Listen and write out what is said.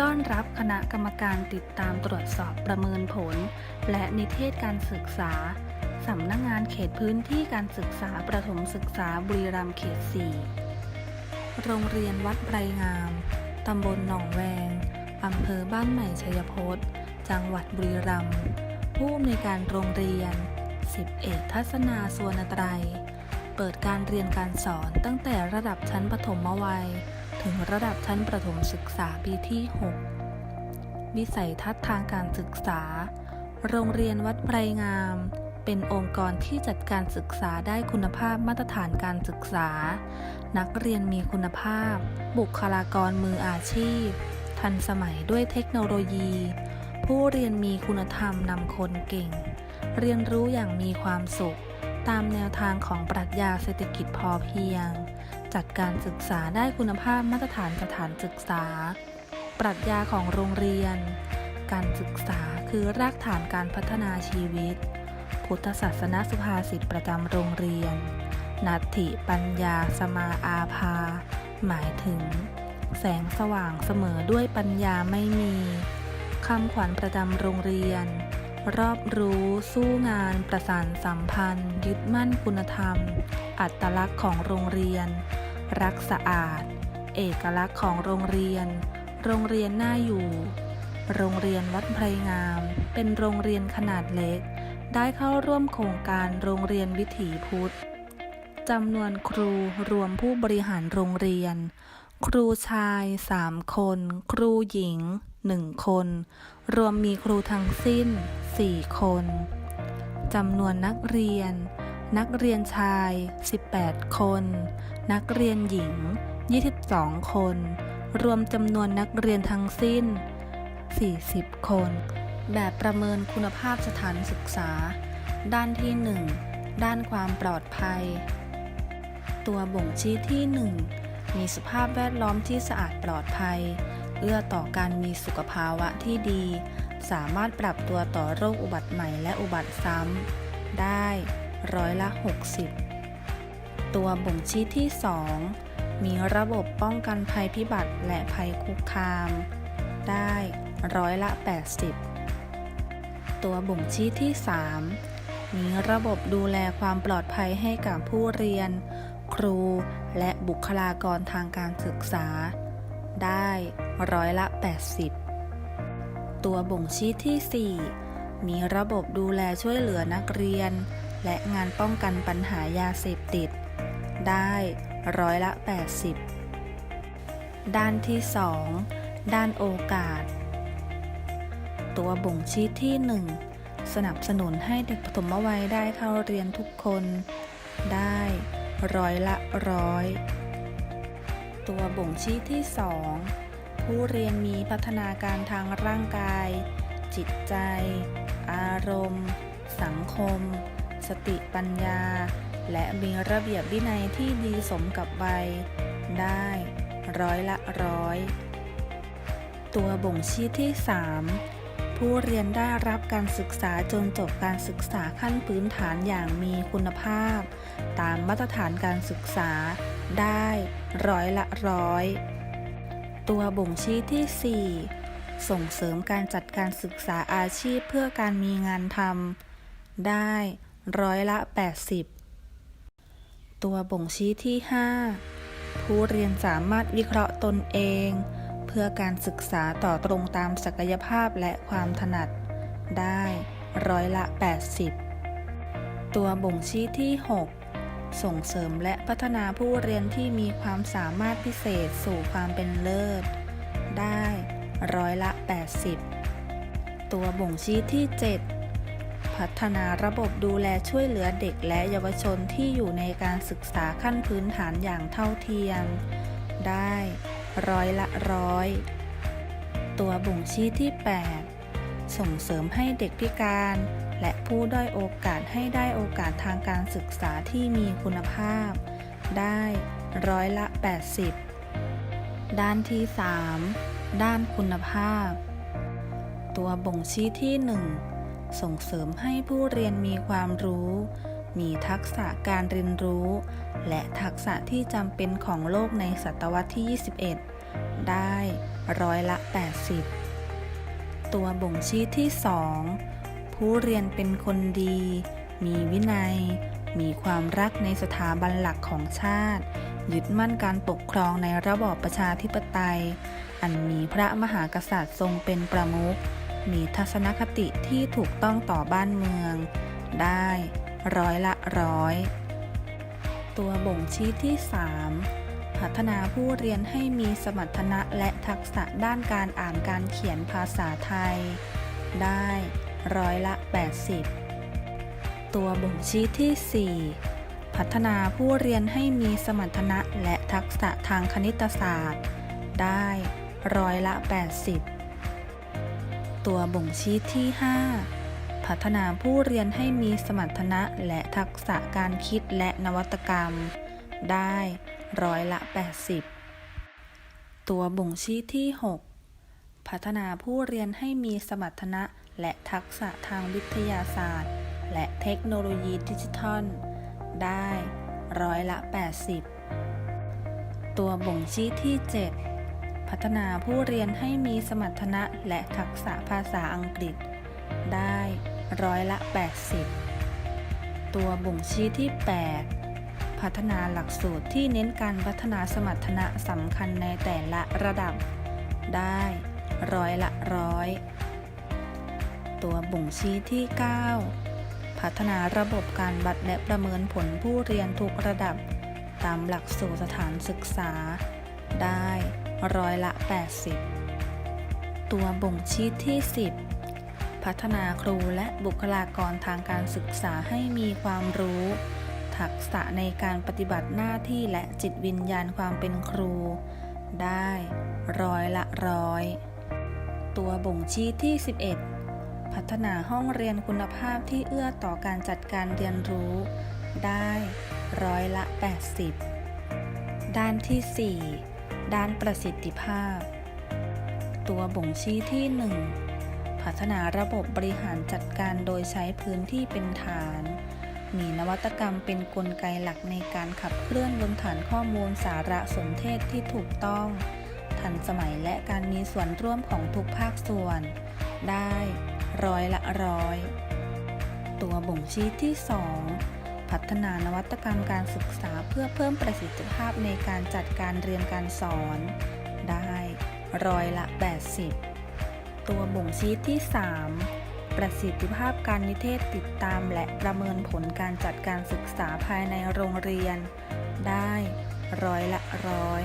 ต้อนรับคณะกรรมการติดตามตรวจสอบประเมินผล และนิเทศการศึกษา สำนักงงานเขตพื้นที่การศึกษาประถมศึกษาบุรีรัมย์เขต 4 โรงเรียนวัดไรงาม ตำบลหนองแวง อำเภอบ้านใหม่ชัยพจน์จังหวัดบุรีรัมย์ ผู้อำนวยการโรงเรียน10เอกทัศนาสวนไตร เปิดการเรียนการสอนตั้งแต่ระดับชั้นประถมวัย ถึงระดับชั้นประถมศึกษาปีที่ 6 วิสัยทัศน์ทางการศึกษา โรงเรียนวัดไพรงาม เป็นองค์กรที่จัดการศึกษาได้คุณภาพมาตรฐานการศึกษา นักเรียนมีคุณภาพ บุคลากรมืออาชีพ ทันสมัยด้วยเทคโนโลยี ผู้เรียนมีคุณธรรมนำคนเก่ง เรียนรู้อย่างมีความสุข ตามแนวทางของปรัชญาเศรษฐกิจพอเพียง จัดการศึกษาได้คุณภาพมาตรฐานสถานศึกษา ปรัชญาของโรงเรียน การศึกษาคือรากฐานการพัฒนาชีวิต พุทธศาสนสุภาษิตประจำโรงเรียน นัตถิปัญญาสมาอาภา หมายถึง แสงสว่างเสมอด้วยปัญญาไม่มีคำขวัญประจำโรงเรียน รอบรู้สู้งานประสานสัมพันธ์ ยึดมั่นคุณธรรม อัตลักษณ์ของโรงเรียน รักสะอาด เอกลักษณ์ของโรงเรียน โรงเรียนน่าอยู่ โรงเรียนวัดไพรงาม เป็นโรงเรียนขนาดเล็ก ได้เข้าร่วมโครงการโรงเรียนวิถีพุทธจำนวนครูรวมผู้บริหารโรงเรียน ครูชาย3คน ครูหญิง1คน รวมมีครูทั้งสิ้น4คนจำนวนนักเรียน นักเรียนชาย 18 คน นักเรียนหญิง 22 คน รวมจำนวนนักเรียนทั้งสิ้น 40 คน แบบประเมินคุณภาพสถานศึกษา ด้านที่ 1 ด้านความปลอดภัย ตัวบ่งชี้ที่ 1 มีสภาพแวดล้อมที่สะอาดปลอดภัย เอื้อต่อการมีสุขภาวะที่ดี สามารถปรับตัวต่อโรคอุบัติใหม่และอุบัติซ้ำได้ ร้อยละ 60 ตัวบ่งชี้ที่ 2 มีระบบป้องกันภัยพิบัติและภัยคุกคาม ได้ร้อยละ 80 ตัวบ่งชี้ที่ 3 มีระบบดูแลความปลอดภัยให้กับผู้เรียน ครูและบุคลากรทางการศึกษา ได้ร้อยละ 80 ตัวบ่งชี้ที่ 4 มีระบบดูแลช่วยเหลือนักเรียน และงานป้องกันปัญหายาเสพติด ได้ร้อยละ 80 ด้านที่ 2 ด้านโอกาส ตัวบ่งชี้ที่ 1 สนับสนุนให้เด็กปฐมวัยได้เข้าเรียนทุกคน ได้ร้อยละร้อย ตัวบ่งชี้ที่ 2 ผู้เรียนมีพัฒนาการทางร่างกาย จิตใจ อารมณ์ สังคม สติปัญญา และมีระเบียบวินัยที่ดีสมกับวัย ได้ร้อยละร้อย ตัวบ่งชี้ที่ 3 ผู้เรียนได้รับการศึกษาจนจบการศึกษาขั้นพื้นฐานอย่างมีคุณภาพ ตามมาตรฐานการศึกษา ได้ร้อยละร้อย ตัวบ่งชี้ที่ 4ส่งเสริมการจัดการศึกษาอาชีพเพื่อการมีงานทำได้ ร้อยละ 80 ตัวบ่งชี้ที่ 5 ผู้เรียนสามารถวิเคราะห์ตนเอง เพื่อการศึกษาต่อตรงตามศักยภาพและความถนัด ได้ร้อยละ 80 ตัวบ่งชี้ที่ 6 ส่งเสริมและพัฒนาผู้เรียนที่มีความสามารถพิเศษสู่ความเป็นเลิศ ได้ร้อยละ 80 ตัวบ่งชี้ที่ 7 พัฒนาระบบดูแลช่วยเหลือเด็กและเยาวชนที่อยู่ในการศึกษาขั้นพื้นฐานอย่างเท่าเทียม ได้ร้อยละร้อย ตัวบ่งชี้ที่ 8 ส่งเสริมให้เด็กพิการ และผู้ด้อยโอกาสให้ได้โอกาสทางการศึกษาที่มีคุณภาพ ได้ร้อยละ 80 ด้านที่ 3 ด้านคุณภาพ ตัวบ่งชี้ที่ 1 ส่งเสริมให้ผู้เรียนมีความรู้ มีทักษะการเรียนรู้ และทักษะที่จำเป็นของโลกในศตวรรษที่ 21 ได้ร้อยละ 80 ตัวบ่งชี้ที่ 2 ผู้เรียนเป็นคนดี มีวินัย มีความรักในสถาบันหลักของชาติ ยึดมั่นการปกครองในระบอบประชาธิปไตย อันมีพระมหากษัตริย์ทรงเป็นประมุข มีทัศนคติที่ถูกต้องต่อบ้านเมือง ได้ร้อยละร้อย ตัวบ่งชี้ที่ 3 พัฒนาผู้เรียนให้มีสมรรถนะและทักษะด้านการอ่านการเขียนภาษาไทย ได้ร้อยละ 80 ตัวบ่งชี้ที่ 4 พัฒนาผู้เรียนให้มีสมรรถนะและทักษะทางคณิตศาสตร์ ได้ร้อยละ 80 ตัวบ่งชี้ที่ 5 พัฒนาผู้เรียนให้มีสมรรถนะและทักษะการคิดและนวัตกรรม ได้ร้อยละ 80 ตัวบ่งชี้ที่ 6 พัฒนาผู้เรียนให้มีสมรรถนะและทักษะทางวิทยาศาสตร์ และเทคโนโลยีดิจิทัล ได้ร้อยละ 80 ตัวบ่งชี้ที่ 7 พัฒนาผู้เรียนให้มีสมรรถนะและทักษะภาษาอังกฤษ ได้ร้อยละ 80 ตัวบ่งชี้ที่ 8 พัฒนาหลักสูตรที่เน้นการพัฒนาสมรรถนะสำคัญในแต่ละระดับ ได้ร้อยละร้อยตัวบ่งชี้ที่ 9 พัฒนาระบบการบัตรและประเมินผลผู้เรียนทุกระดับ ตามหลักสูตรสถานศึกษาได้ ร้อยละ 80 ตัวบ่งชี้ที่ 10 พัฒนาครูและบุคลากรทางการศึกษาให้มีความรู้ ทักษะในการปฏิบัติหน้าที่และจิตวิญญาณความเป็นครู ได้ร้อยละร้อย ตัวบ่งชี้ที่ 11 พัฒนาห้องเรียนคุณภาพที่เอื้อต่อการจัดการเรียนรู้ ได้ร้อยละ 80 ด้านที่ 4 ด้านประสิทธิภาพ ตัวบ่งชี้ที่ 1 พัฒนาระบบบริหารจัดการโดยใช้พื้นที่เป็นฐาน มีนวัตกรรมเป็นนกลไกหลักในการขับเคลื่อนบนฐานข้อมูลสารสนเทศที่ถูกต้อง ทันสมัยและการมีส่วนร่วมของทุกภาคส่วน ได้ร้อยละร้อย ตัวบ่งชี้ที่ 2 พัฒนานวัตกรรมการศึกษาเพื่อเพิ่มประสิทธิภาพในการจัดการเรียนการสอน ได้ร้อยละ 80 ตัวบ่งชี้ที่ 3 ประสิทธิภาพการนิเทศติดตามและประเมินผลการจัดการศึกษาภายในโรงเรียน ได้ร้อยละร้อย